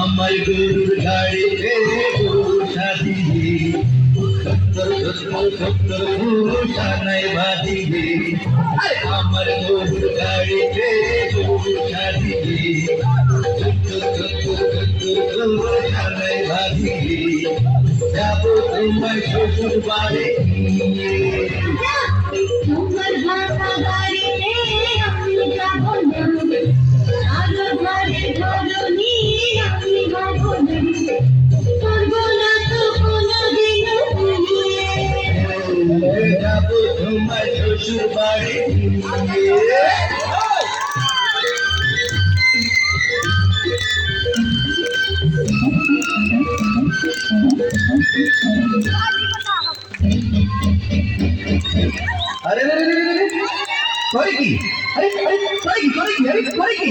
আমার গরুর গাড়িতে বসা নাই বাদিবে আমার গরুর গাড়িতে সত্তর সত্তর নাই বাদিবে যাব তোমার শ্বশুর বাড়ি যাব তোমার শ্বশুর বাড়ি আরে আরে আরে আরে করে কি আরে আরে করে কি করে কি আরে করে কি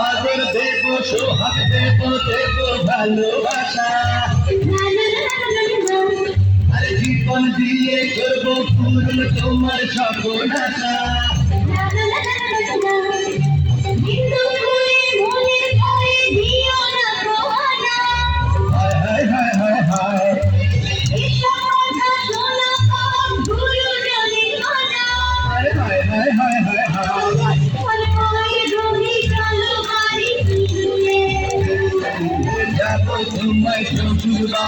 আদর দেবো সোহাগ দেবো দেবো দিয়ে তোমার সকল আশা